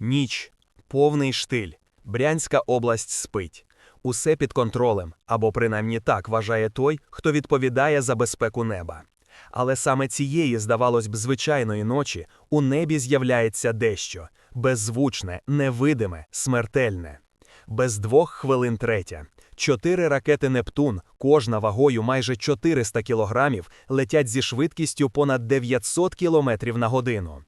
Ніч, повний штиль. Брянська область спить. Усе під контролем, або принаймні так вважає той, хто відповідає за безпеку неба. Але саме цієї, здавалось б, звичайної ночі у небі з'являється дещо беззвучне, невидиме, смертельне. Без двох хвилин третя. Чотири ракети Нептун, кожна вагою майже 400 кілограмів, летять зі швидкістю понад 900 кілометрів на годину.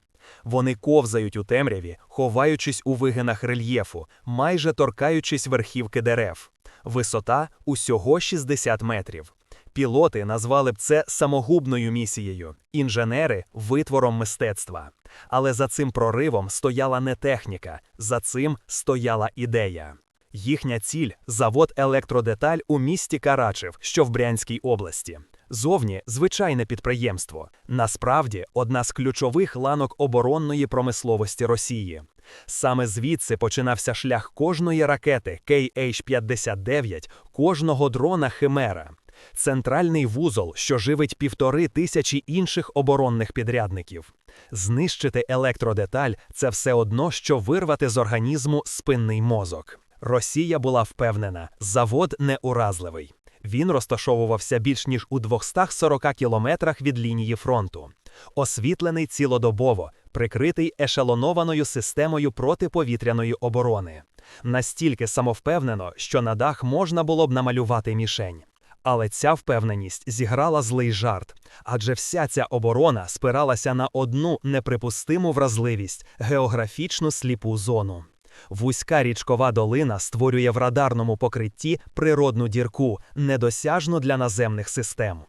Вони ковзають у темряві, ховаючись у вигинах рельєфу, майже торкаючись верхівки дерев. Висота усього 60 метрів. Пілоти назвали б це самогубною місією, інженери витвором мистецтва. Але за цим проривом стояла не техніка, за цим стояла ідея. Їхня ціль завод електродеталь у місті Карачев, що в Брянській області. Зовні звичайне підприємство. Насправді одна з ключових ланок оборонної промисловості Росії. Саме звідси починався шлях кожної ракети KH-59, кожного дрона Химера. Центральний вузол, що живить півтори тисячі інших оборонних підрядників. Знищити електродеталь це все одно, що вирвати з організму спинний мозок. Росія була впевнена, завод неуразливий. Він розташовувався більш ніж у 240 кілометрах від лінії фронту. Освітлений цілодобово, прикритий ешелонованою системою протиповітряної оборони. Настільки самовпевнено, що на дах можна було б намалювати мішень. Але ця впевненість зіграла злий жарт, адже вся ця оборона спиралася на одну неприпустиму вразливість географічну сліпу зону. Вузька річкова долина створює в радарному покритті природну дірку, недосяжну для наземних систем.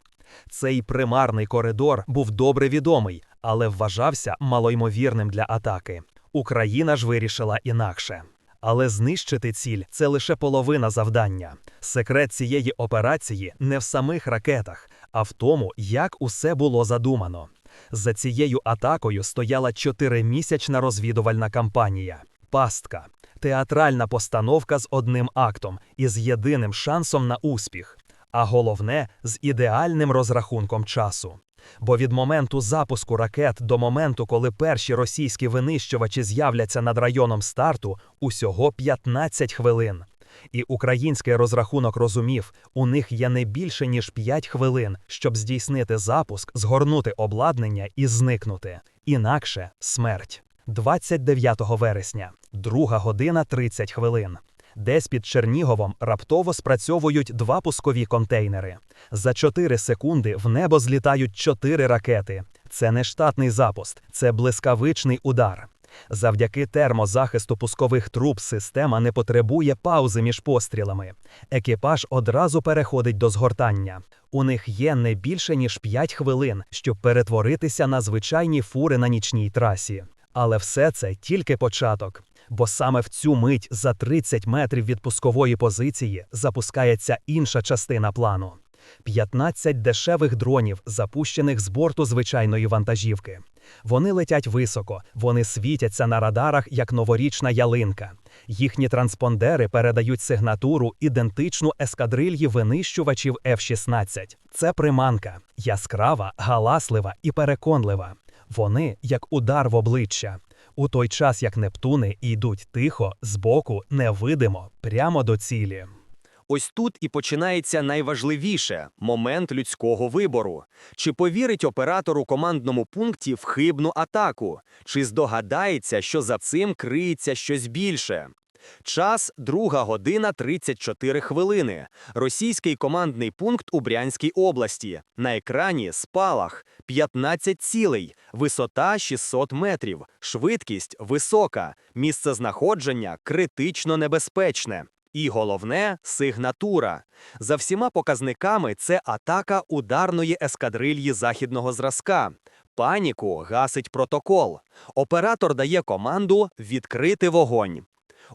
Цей примарний коридор був добре відомий, але вважався малоймовірним для атаки. Україна ж вирішила інакше. Але знищити ціль це лише половина завдання. Секрет цієї операції не в самих ракетах, а в тому, як усе було задумано. За цією атакою стояла чотиримісячна розвідувальна кампанія. Пастка театральна постановка з одним актом і з єдиним шансом на успіх, а головне з ідеальним розрахунком часу. Бо від моменту запуску ракет до моменту, коли перші російські винищувачі з'являться над районом старту, усього 15 хвилин. І український розрахунок розумів, у них є не більше ніж 5 хвилин, щоб здійснити запуск, згорнути обладнання і зникнути. Інакше смерть. 29 вересня, 2 година 30 хвилин. Десь під Черніговом раптово спрацьовують два пускові контейнери. За 4 секунди в небо злітають 4 ракети. Це не штатний запуск, це блискавичний удар. Завдяки термозахисту пускових труб система не потребує паузи між пострілами. Екіпаж одразу переходить до згортання. У них є не більше ніж 5 хвилин, щоб перетворитися на звичайні фури на нічній трасі. Але все це тільки початок. Бо саме в цю мить за 30 метрів від пускової позиції запускається інша частина плану. 15 дешевих дронів, запущених з борту звичайної вантажівки. Вони летять високо, вони світяться на радарах як новорічна ялинка. Їхні транспондери передають сигнатуру ідентичну ескадрильї винищувачів F-16. Це приманка, яскрава, галаслива і переконлива. Вони як удар в обличчя. У той час як Нептуни йдуть тихо, збоку, невидимо, прямо до цілі. Ось тут і починається найважливіше момент людського вибору. Чи повірить оператор у командному пункті в хибну атаку, чи здогадається, що за цим криється щось більше. Час 2 година 34 хвилини. Російський командний пункт у Брянській області. На екрані спалах 15 цілей, висота 600 метрів, швидкість висока, місце знаходження критично небезпечне. І головне сигнатура. За всіма показниками, це атака ударної ескадрильї західного зразка. Паніку гасить протокол. Оператор дає команду відкрити вогонь.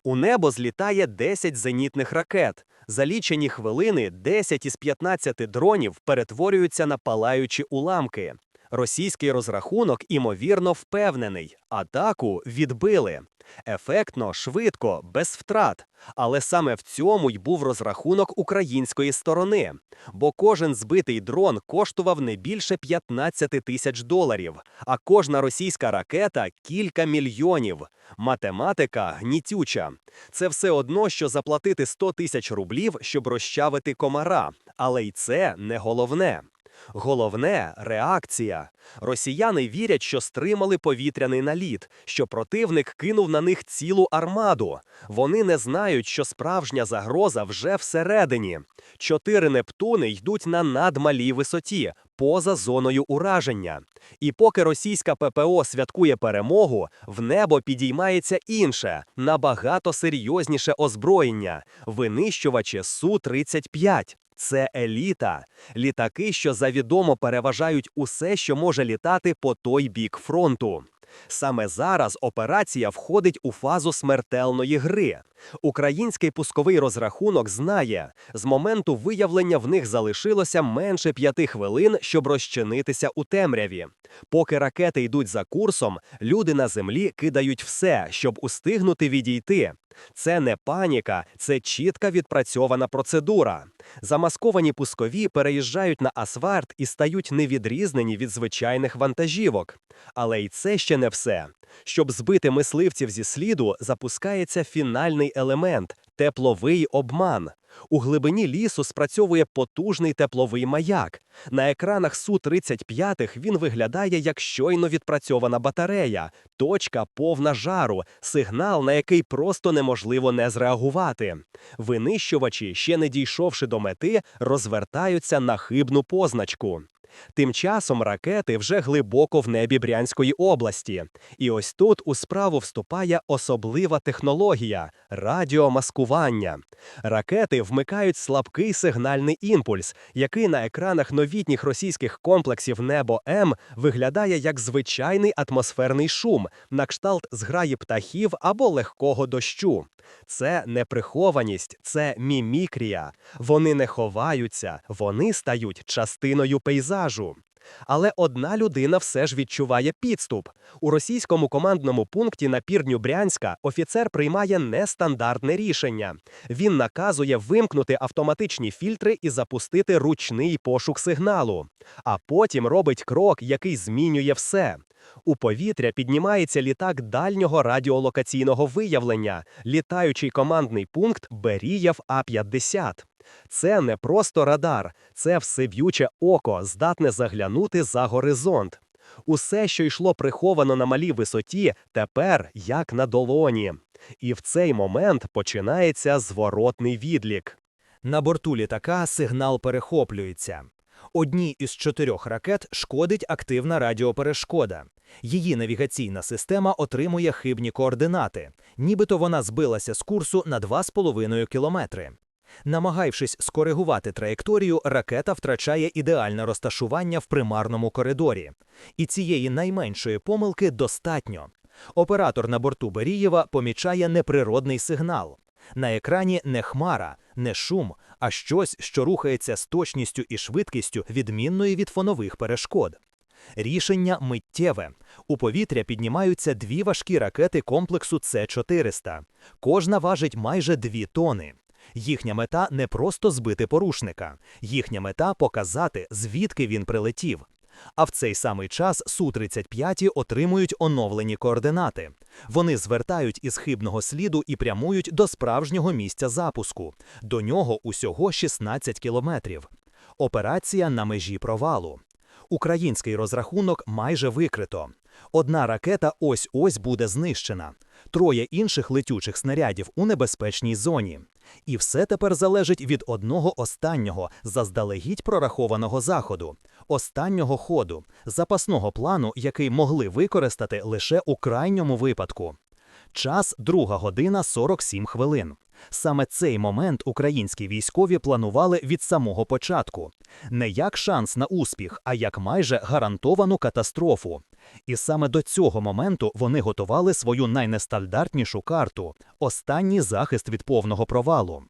У небо злітає 10 зенітних ракет. За лічені хвилини 10 із 15 дронів перетворюються на палаючі уламки. Російський розрахунок, імовірно, впевнений. Атаку відбили. Ефектно, швидко, без втрат. Але саме в цьому й був розрахунок української сторони. Бо кожен збитий дрон коштував не більше 15 тисяч доларів, а кожна російська ракета кілька мільйонів. Математика гнітюча. Це все одно, що заплатити 100 тисяч рублів, щоб розчавити комара. Але й це не головне. Головне реакція. Росіяни вірять, що стримали повітряний наліт, що противник кинув на них цілу армаду. Вони не знають, що справжня загроза вже всередині. Чотири Нептуни йдуть на надмалій висоті, поза зоною ураження. І поки російська ППО святкує перемогу, в небо підіймається інше, набагато серйозніше озброєння винищувачі Су-35. Це еліта, літаки, що завідомо переважають усе, що може літати по той бік фронту. Саме зараз операція входить у фазу смертельної гри. Український пусковий розрахунок знає, з моменту виявлення в них залишилося менше п'яти хвилин, щоб розчинитися у темряві. Поки ракети йдуть за курсом, люди на землі кидають все, щоб устигнути відійти. Це не паніка, це чітка відпрацьована процедура. Замасковані пускові переїжджають на асфальт і стають невідрізнені від звичайних вантажівок. Але й це ще не все. Щоб збити мисливців зі сліду, запускається фінальний елемент тепловий обман. У глибині лісу спрацьовує потужний тепловий маяк. На екранах Су-35 він виглядає як щойно відпрацьована батарея, точка повна жару, сигнал, на який просто неможливо не зреагувати. Винищувачі, ще не дійшовши до мети, розвертаються на хибну позначку. Тим часом ракети вже глибоко в небі Брянської області. І ось тут у справу вступає особлива технологія радіомаскування. Ракети вмикають слабкий сигнальний імпульс, який на екранах новітніх російських комплексів Небо М виглядає як звичайний атмосферний шум, на кшталт зграї птахів або легкого дощу. Це не прихованість, це мімікрія. Вони не ховаються, вони стають частиною пейзажу. Але одна людина все ж відчуває підступ. У російському командному пункті на пірню Брянська офіцер приймає нестандартне рішення. Він наказує вимкнути автоматичні фільтри і запустити ручний пошук сигналу. А потім робить крок, який змінює все. У повітря піднімається літак дальнього радіолокаційного виявлення, літаючий командний пункт Берієв А-50. Це не просто радар, це всеб'юче око, здатне заглянути за горизонт. Усе, що йшло приховано на малій висоті, тепер як на долоні. І в цей момент починається зворотний відлік. На борту літака сигнал перехоплюється. Одній із чотирьох ракет шкодить активна радіоперешкода. Її навігаційна система отримує хибні координати, нібито вона збилася з курсу на 2,5 кілометри. Намагаючись скоригувати траєкторію, ракета втрачає ідеальне розташування в примарному коридорі. І цієї найменшої помилки достатньо. Оператор на борту Берієва помічає неприродний сигнал. На екрані не хмара, не шум, а щось, що рухається з точністю і швидкістю, відмінною від фонових перешкод. Рішення миттєве. У повітря піднімаються дві важкі ракети комплексу С-400. Кожна важить майже дві тони. Їхня мета не просто збити порушника, їхня мета показати, звідки він прилетів. А в цей самий час Су-35 отримують оновлені координати. Вони звертають із хибного сліду і прямують до справжнього місця запуску. До нього усього 16 кілометрів. Операція на межі провалу. Український розрахунок майже викрито. Одна ракета ось-ось буде знищена. Троє інших летючих снарядів у небезпечній зоні. І все тепер залежить від одного останнього, заздалегідь прорахованого заходу, останнього ходу, запасного плану, який могли використати лише у крайньому випадку. Час друга година 47 хвилин. Саме цей момент українські військові планували від самого початку не як шанс на успіх, а як майже гарантовану катастрофу. І саме до цього моменту вони готували свою найнестандартнішу карту останній захист від повного провалу.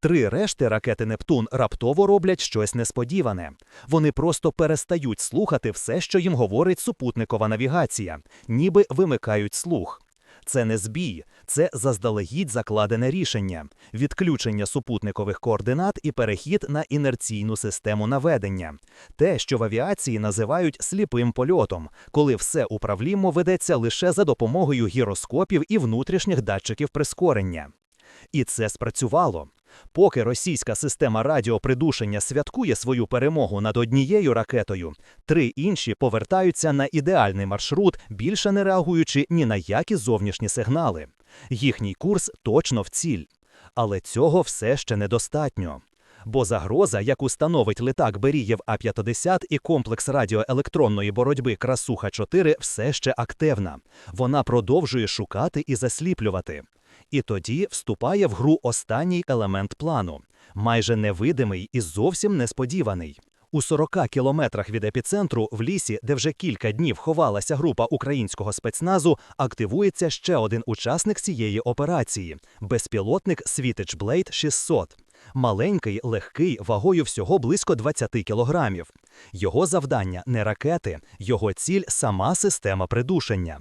Три решти ракети Нептун раптово роблять щось несподіване. Вони просто перестають слухати все, що їм говорить супутникова навігація, ніби вимикають слух. Це не збій, це заздалегідь закладене рішення, відключення супутникових координат і перехід на інерційну систему наведення. Те, що в авіації називають сліпим польотом, коли все управління ведеться лише за допомогою гіроскопів і внутрішніх датчиків прискорення. І це спрацювало. Поки російська система радіопридушення святкує свою перемогу над однією ракетою, три інші повертаються на ідеальний маршрут, більше не реагуючи ні на які зовнішні сигнали. Їхній курс точно в ціль. Але цього все ще недостатньо. Бо загроза, яку становить летак Берієв А-50 і комплекс радіоелектронної боротьби Красуха-4 все ще активна. Вона продовжує шукати і засліплювати. І тоді вступає в гру останній елемент плану, майже невидимий і зовсім несподіваний. У 40 кілометрах від епіцентру в лісі, де вже кілька днів ховалася група українського спецназу, активується ще один учасник цієї операції безпілотник Світич Блейд 600. Маленький, легкий, вагою всього близько 20 кілограмів. Його завдання не ракети, його ціль сама система придушення.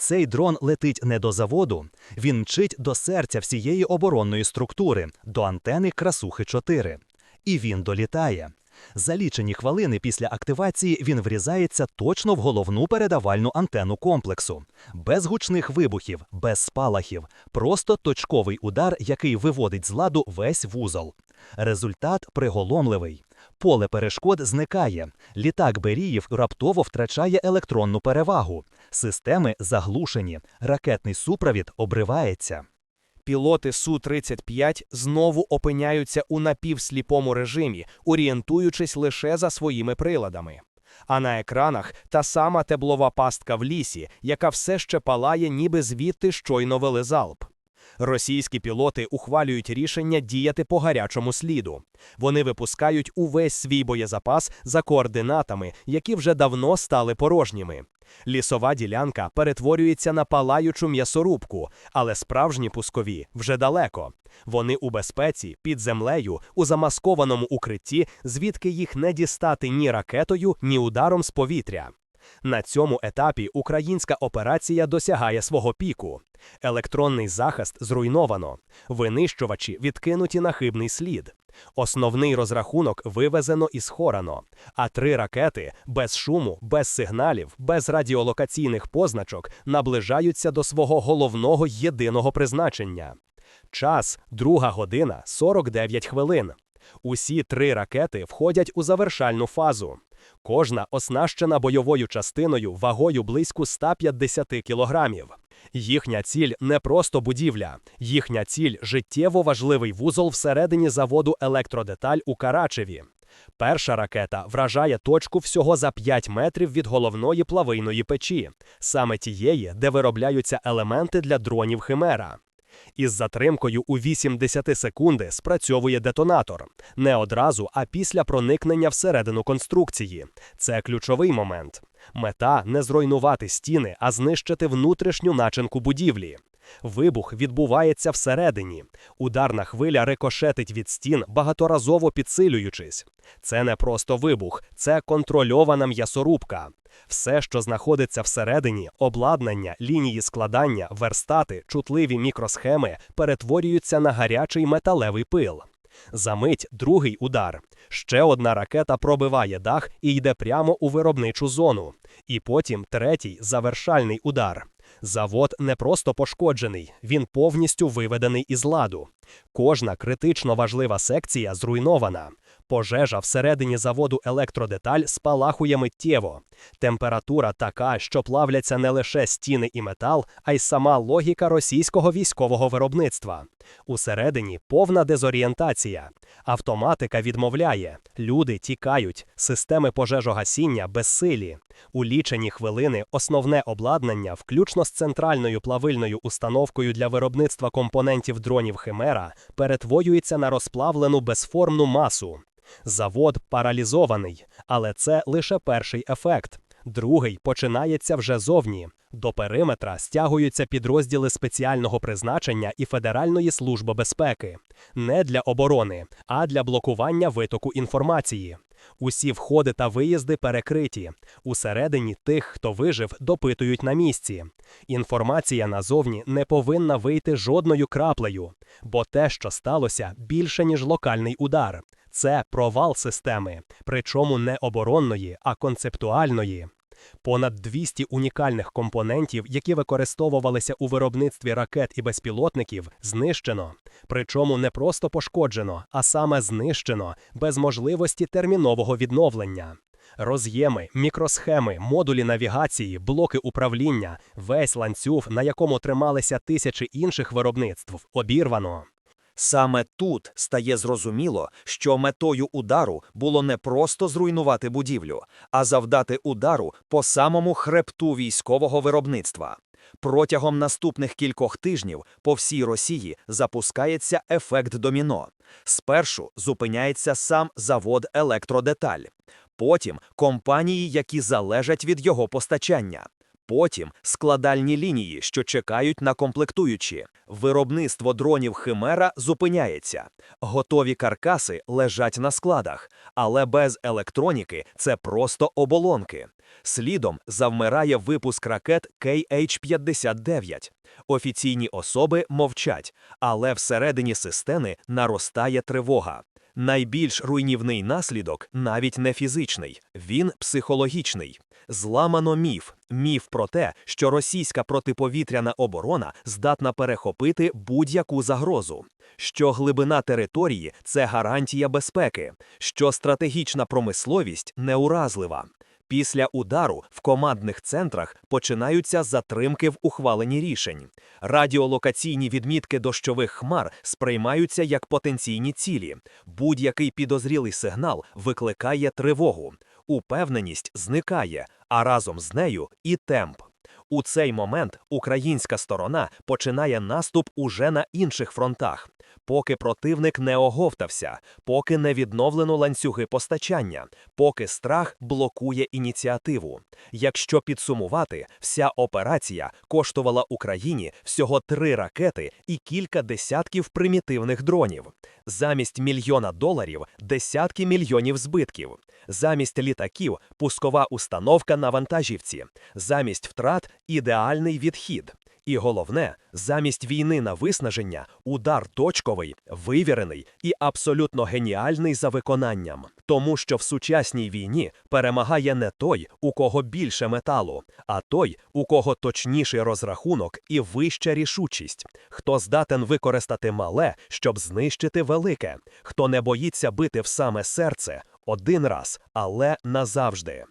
Цей дрон летить не до заводу, він мчить до серця всієї оборонної структури, до антени Красухи 4. І він долітає. За лічені хвилини після активації він врізається точно в головну передавальну антенну комплексу. Без гучних вибухів, без спалахів, просто точковий удар, який виводить з ладу весь вузол. Результат приголомливий. Поле перешкод зникає. Літак Беріїв раптово втрачає електронну перевагу. Системи заглушені. Ракетний супровід обривається. Пілоти Су-35 знову опиняються у напівсліпому режимі, орієнтуючись лише за своїми приладами. А на екранах та сама теблова пастка в лісі, яка все ще палає, ніби звідти щойно вели залп. Російські пілоти ухвалюють рішення діяти по гарячому сліду. Вони випускають увесь свій боєзапас за координатами, які вже давно стали порожніми. Лісова ділянка перетворюється на палаючу м'ясорубку, але справжні пускові вже далеко. Вони у безпеці, під землею, у замаскованому укритті, звідки їх не дістати ні ракетою, ні ударом з повітря. На цьому етапі українська операція досягає свого піку. Електронний захист зруйновано, винищувачі відкинуті на хибний слід. Основний розрахунок вивезено і схорано, а три ракети без шуму, без сигналів, без радіолокаційних позначок наближаються до свого головного єдиного призначення. Час друга година 49 хвилин. Усі три ракети входять у завершальну фазу. Кожна оснащена бойовою частиною вагою близько 150 кілограмів. Їхня ціль не просто будівля, їхня ціль життєво важливий вузол всередині заводу електродеталь у Карачеві. Перша ракета вражає точку всього за 5 метрів від головної плавийної печі, саме тієї, де виробляються елементи для дронів Химера. Із затримкою у 80 секунди спрацьовує детонатор не одразу, а після проникнення всередину конструкції. Це ключовий момент. Мета не зруйнувати стіни, а знищити внутрішню начинку будівлі. Вибух відбувається всередині. Ударна хвиля рикошетить від стін, багаторазово підсилюючись. Це не просто вибух, це контрольована м'ясорубка. Все, що знаходиться всередині, обладнання, лінії складання, верстати, чутливі мікросхеми, перетворюються на гарячий металевий пил. Замить другий удар. Ще одна ракета пробиває дах і йде прямо у виробничу зону. І потім третій завершальний удар. Завод не просто пошкоджений, він повністю виведений із ладу. Кожна критично важлива секція зруйнована. Пожежа всередині заводу електродеталь спалахує миттєво. Температура така, що плавляться не лише стіни і метал, а й сама логіка російського військового виробництва. Усередині повна дезорієнтація. Автоматика відмовляє, люди тікають, системи пожежогасіння безсилі. У лічені хвилини основне обладнання, включно з центральною плавильною установкою для виробництва компонентів дронів Химера, перетворюється на розплавлену безформну масу. Завод паралізований, але це лише перший ефект. Другий починається вже зовні. До периметра стягуються підрозділи спеціального призначення і Федеральної служби безпеки не для оборони, а для блокування витоку інформації. Усі входи та виїзди перекриті. Усередині тих, хто вижив, допитують на місці. Інформація назовні не повинна вийти жодною краплею, бо те, що сталося, більше ніж локальний удар. Це провал системи, причому не оборонної, а концептуальної. Понад 200 унікальних компонентів, які використовувалися у виробництві ракет і безпілотників, знищено. Причому не просто пошкоджено, а саме знищено, без можливості термінового відновлення. Роз'єми, мікросхеми, модулі навігації, блоки управління, весь ланцюг, на якому трималися тисячі інших виробництв, обірвано. Саме тут стає зрозуміло, що метою удару було не просто зруйнувати будівлю, а завдати удару по самому хребту військового виробництва. Протягом наступних кількох тижнів по всій Росії запускається ефект доміно. Спершу зупиняється сам завод електродеталь, потім компанії, які залежать від його постачання. Потім складальні лінії, що чекають на комплектуючі. Виробництво дронів Химера зупиняється. Готові каркаси лежать на складах, але без електроніки це просто оболонки. Слідом завмирає випуск ракет KH-59. Офіційні особи мовчать, але всередині системи наростає тривога. Найбільш руйнівний наслідок навіть не фізичний, він психологічний. Зламано міф, міф про те, що російська протиповітряна оборона здатна перехопити будь-яку загрозу, що глибина території це гарантія безпеки, що стратегічна промисловість неуразлива. Після удару в командних центрах починаються затримки в ухваленні рішень. Радіолокаційні відмітки дощових хмар сприймаються як потенційні цілі. Будь-який підозрілий сигнал викликає тривогу. Упевненість зникає, а разом з нею і темп. У цей момент українська сторона починає наступ уже на інших фронтах. Поки противник не оговтався, поки не відновлено ланцюги постачання, поки страх блокує ініціативу. Якщо підсумувати, вся операція коштувала Україні всього три ракети і кілька десятків примітивних дронів. Замість мільйона доларів десятки мільйонів збитків. Замість літаків пускова установка на вантажівці. Замість втрат ідеальний відхід. І головне, замість війни на виснаження удар точковий, вивірений і абсолютно геніальний за виконанням. Тому що в сучасній війні перемагає не той, у кого більше металу, а той, у кого точніший розрахунок і вища рішучість, хто здатен використати мале, щоб знищити велике, хто не боїться бити в саме серце один раз, але назавжди.